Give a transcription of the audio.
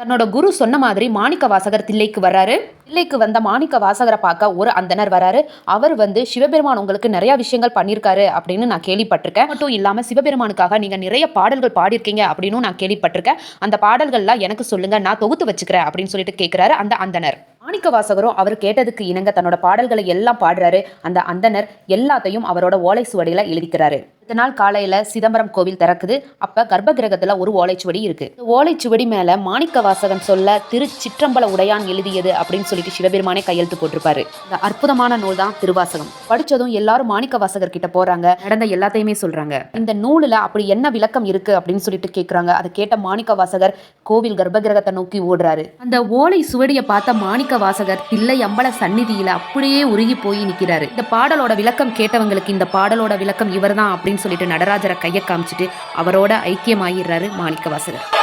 தன்னோட குரு சொன்ன மாதிரி மாணிக்க வாசகர் தில்லைக்கு வர்றாரு. தில்லைக்கு வந்த மாணிக்க வாசகரை பார்க்க ஒரு அந்தனர் வராரு அவர் வந்து சிவபெருமான் உங்களுக்கு நிறைய விஷயங்கள் பண்ணியிருக்காரு அப்படின்னு நான் கேள்விப்பட்டிருக்கேன். மட்டும் இல்லாம சிவபெருமானுக்காக நீங்க நிறைய பாடல்கள் பாடியிருக்கீங்க அப்படின்னு நான் கேள்விப்பட்டிருக்கேன். அந்த பாடல்கள்லாம் எனக்கு சொல்லுங்க நான் தொகுத்து வச்சுக்கிறேன் அப்படின்னு சொல்லிட்டு கேட்கிறாரு அந்த அந்தனர் மாணிக்க வாசகரும் அவர் கேட்டதுக்கு இணங்க தன்னோட பாடல்களை எல்லாம் பாடுறாரு. அந்த அந்தனர் எல்லாத்தையும் அவரோட ஓலை சுவடியில எழுதிக்கிறாரு. அடுத்த நாள் காலையில சிதம்பரம் கோவில் திறக்குது. அப்ப கர்ப்ப கிரகத்துல ஒரு ஓலைச்சுவடி இருக்கு. ஓலைச்சுவடி மேல மாணிக்க வாசகன் சொல்ல திருச்சிற்றம்பல உடையான் எழுதியது அப்படின்னு சொல்லிட்டு சிவபெருமானே கையெழுத்து போட்டிருப்பாரு. இந்த அற்புதமான நூல் தான் திருவாசகம். படிச்சதும் எல்லாரும் மாணிக்க வாசகர் கிட்ட போறாங்க. நடந்த எல்லாத்தையுமே சொல்றாங்க. இந்த நூலுல அப்படி என்ன விளக்கம் இருக்கு அப்படின்னு சொல்லிட்டு கேக்குறாங்க. அதை கேட்ட மாணிக்க வாசகர் கோவில் கர்ப்ப கிரகத்தை நோக்கி ஓடுறாரு. அந்த ஓலை சுவடியை பார்த்த மாணிக்க வாசகர் தில்லை அம்பல சந்நிதியில அப்படியே உருகி போய் நிக்கிறாரு. இந்த பாடலோட விளக்கம் கேட்டவங்களுக்கு இந்த பாடலோட விளக்கம் இவர்தான் அப்படின்னு சொல்லிட்டு நடராஜரை கையை காமிச்சிட்டு அவரோட ஐக்கியமாயிடுறாரு மாணிக்கவாசகர்.